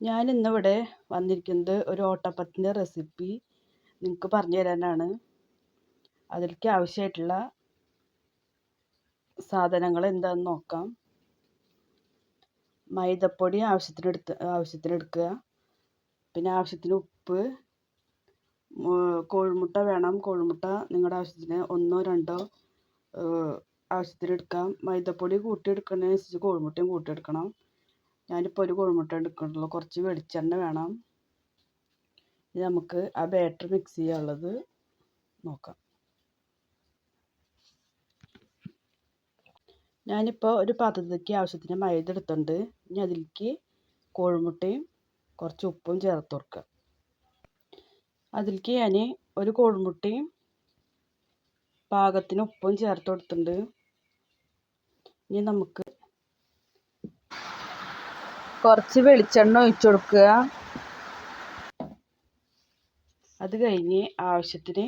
ഞാൻ ഇന്നിവിടെ വന്നിരിക്കുന്നത് ഒരു ഓട്ടപ്പത്തിന്റെ റെസിപ്പി നിങ്ങൾക്ക് പറഞ്ഞു തരാനാണ്. അതിലേക്ക് ആവശ്യമായിട്ടുള്ള സാധനങ്ങൾ എന്താണെന്ന് നോക്കാം. മൈദപ്പൊടി ആവശ്യത്തിന് എടുത്ത് ആവശ്യത്തിന് എടുക്കുക പിന്നെ ആവശ്യത്തിന് ഉപ്പ് കോഴിമുട്ട വേണം. കോഴിമുട്ട നിങ്ങളുടെ ആവശ്യത്തിന് ഒന്നോ രണ്ടോ ആവശ്യത്തിന് എടുക്കാം മൈദപ്പൊടി കൂട്ടിയെടുക്കുന്നതിനനുസരിച്ച് കോഴിമുട്ടയും കൂട്ടിയെടുക്കണം. ഞാനിപ്പോൾ ഒരു കോഴിമുട്ട എടുക്കുന്നുള്ളൂ. കുറച്ച് വെളിച്ചെണ്ണ വേണം. ഇനി നമുക്ക് ആ ബാറ്റർ മിക്സ് ചെയ്യാനുള്ളത് നോക്കാം. ഞാനിപ്പോൾ ഒരു പാത്രത്തിലേക്ക് ആവശ്യത്തിന് മൈദ എടുത്തിട്ടുണ്ട്. ഇനി അതിലേക്ക് കോഴിമുട്ടയും കുറച്ച് ഉപ്പും ചേർത്ത് കൊടുക്കുക അതിലേക്ക് ഞാൻ ഒരു കോഴിമുട്ടയും പാകത്തിന് ഉപ്പും ചേർത്ത് കൊടുത്തിട്ടുണ്ട്. ഇനി നമുക്ക് കുറച്ച് വെളിച്ചെണ്ണ ഒഴിച്ചു കൊടുക്കുക. അത് കഴിഞ്ഞ് ആവശ്യത്തിന്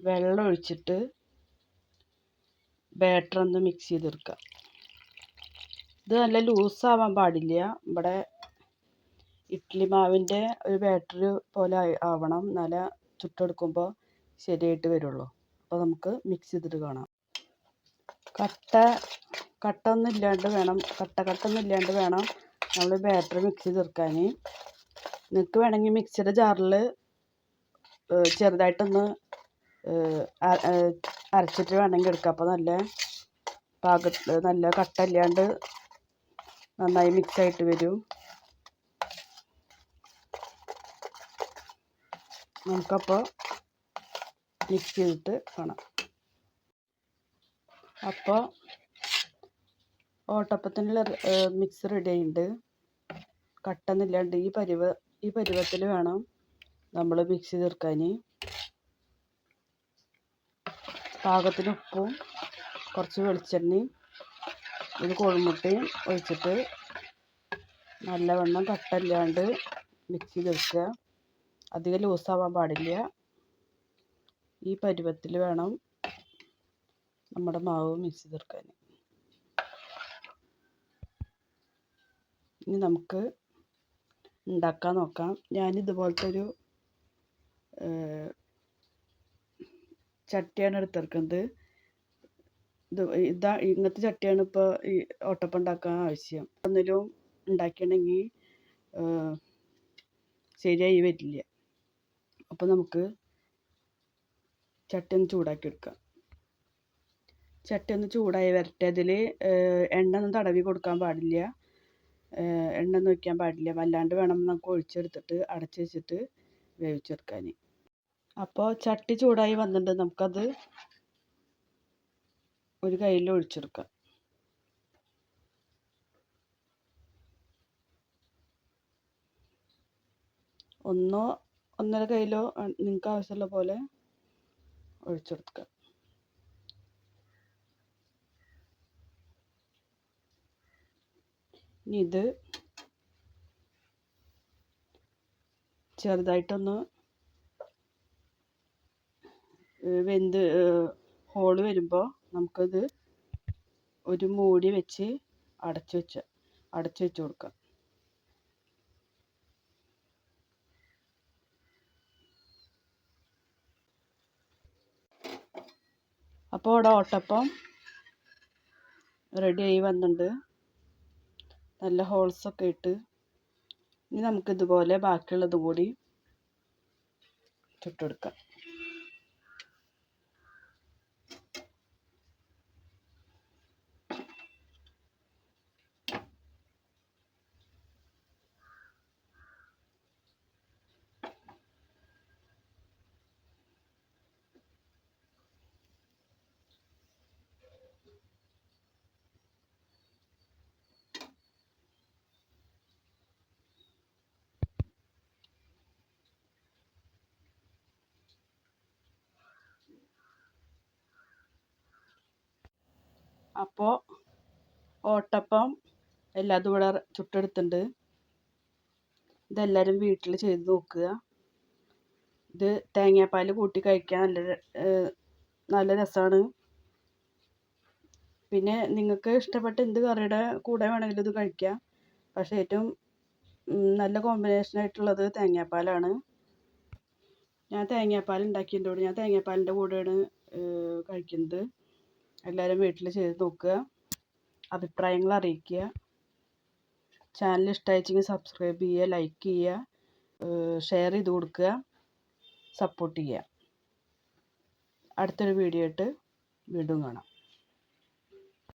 വെള്ളം ഒഴിച്ചിട്ട് ബാറ്റർ ഒന്ന് മിക്സ് ചെയ്തെടുക്കുക. ഇത് നല്ല ലൂസാവാൻ പാടില്ല. ഇവിടെ ഇഡ്ഡലി മാവിന്റെ ഒരു ബാറ്റർ പോലെ ആവണം. നല്ല ചുട്ടെടുക്കുമ്പോൾ ശരിയായിട്ട് വരുള്ളൂ. അപ്പോൾ നമുക്ക് മിക്സ് ചെയ്തിട്ട് കാണാം. കട്ട കട്ട ഒന്നും ഇല്ലാണ്ട് വേണം. കട്ട കട്ട ഒന്നും ഇല്ലാണ്ട് വേണം. നമ്മൾ ബാറ്റർ മിക്സ് ചേർക്കാൻ നിങ്ങൾക്ക് വേണമെങ്കിൽ മിക്സിയുടെ ജാറിൽ ചെറുതായിട്ടൊന്ന് അരച്ചിട്ട് വേണമെങ്കിൽ എടുക്കാം. അപ്പോൾ നല്ല പാക നല്ല കട്ട ഇല്ലാണ്ട് നന്നായി മിക്സ് ആയിട്ട് വരും. നമുക്കപ്പോൾ മിക്സ് ചെയ്തിട്ട് കാണാം. അപ്പോൾ ഓട്ടപ്പത്തിനുള്ള മിക്സ് റെഡി ആയിട്ടുണ്ട് കട്ടൊന്നുമില്ലാണ്ട് ഈ പരുവ ഈ പരുവത്തിൽ വേണം നമ്മൾ മിക്സി ചെയ്തെടുക്കാൻ പാകത്തിന് ഉപ്പും കുറച്ച് വെളിച്ചെണ്ണയും ഒരു കോഴിമുട്ടയും ഒഴിച്ചിട്ട് നല്ലവണ്ണം കട്ടല്ലാണ്ട് മിക്സി ചെയ്തെടുക്കുക. അധികം ലൂസാവാൻ പാടില്ല. ഈ പരുവത്തിൽ വേണം നമ്മുടെ മാവ് മിക്സി ചെയ്തെടുക്കാൻ ഇനി നമുക്ക് ഉണ്ടാക്കാൻ നോക്കാം. ഞാൻ ഇതുപോലത്തെ ഒരു ചട്ടിയാണ് എടുത്തിരിക്കുന്നത് ഇത് ഇതാ ഇങ്ങനത്തെ ചട്ടിയാണ് ഇപ്പോൾ ഈ ഓട്ടപ്പം ഉണ്ടാക്കാൻ ആവശ്യം. ഒന്നിലും ഉണ്ടാക്കിയിട്ടുണ്ടെങ്കിൽ ശരിയായി വരില്ല. അപ്പോൾ നമുക്ക് ചട്ടി ഒന്ന് ചൂടാക്കി എടുക്കാം. ചട്ടി ഒന്ന് ചൂടായി വരട്ടെ. അതിൽ എണ്ണ ഒന്നും തടവി കൊടുക്കാൻ പാടില്ല. എണ്ണ ഒന്നും ഒഴിക്കാൻ പാടില്ല. വല്ലാണ്ട് വേണം നമുക്ക് ഒഴിച്ചെടുത്തിട്ട് അടച്ച് വെച്ചിട്ട് വേവിച്ചെടുക്കാൻ അപ്പോൾ ചട്ടി ചൂടായി വന്നിട്ടുണ്ട്. നമുക്കത് ഒരു കയ്യിൽ ഒഴിച്ചെടുക്കാം. ഒന്നോ ഒന്നര കയ്യിലോ നിങ്ങൾക്ക് ആവശ്യമുള്ള പോലെ ഒഴിച്ചെടുക്കുക ഇനി ഇത് ചെറുതായിട്ടൊന്ന് വെന്ത് ഹോൾ വരുമ്പോൾ നമുക്കത് ഒരു മൂടി വെച്ച് അടച്ചു വെച്ച അടച്ചു വെച്ച് കൊടുക്കാം. അപ്പോൾ ഇവിടെ ഓട്ടപ്പം റെഡിയായി വന്നിട്ടുണ്ട്. നല്ല ഹോൾസൊക്കെ ഇട്ട് ഇനി നമുക്കിതുപോലെ ബാക്കിയുള്ളതും കൂടി ചുട്ടെടുക്കാം. അപ്പോൾ ഓട്ടപ്പം എല്ലാതും ഇവിടെ ചുട്ടെടുത്തിട്ടുണ്ട്. ഇതെല്ലാവരും വീട്ടിൽ ചെയ്ത് നോക്കുക. ഇത് തേങ്ങാപ്പാൽ കൂട്ടി കഴിക്കാൻ നല്ല നല്ല രസമാണ് പിന്നെ നിങ്ങൾക്ക് ഇഷ്ടപ്പെട്ട എന്ത് കറിയുടെ കൂടെ വേണമെങ്കിലും ഇത് കഴിക്കാം. പക്ഷേ ഏറ്റവും നല്ല കോമ്പിനേഷൻ ആയിട്ടുള്ളത് തേങ്ങാപ്പാലാണ്. ഞാൻ തേങ്ങാപ്പാൽ ഉണ്ടാക്കിയതിന്റെ ഞാൻ തേങ്ങാപ്പാലിന്റെ കൂടെയാണ് കഴിക്കുന്നത്. എല്ലാവരും വീട്ടിൽ ചെയ്ത് നോക്കുക. അഭിപ്രായങ്ങൾ അറിയിക്കുക. ചാനൽ ഇഷ്ടമായിച്ചെങ്കിൽ സബ്സ്ക്രൈബ് ചെയ്യുക ലൈക്ക് ചെയ്യുക ഷെയർ ചെയ്ത് കൊടുക്കുക സപ്പോർട്ട് ചെയ്യുക. അടുത്തൊരു വീഡിയോ ആയിട്ട് വീണ്ടും കാണാം.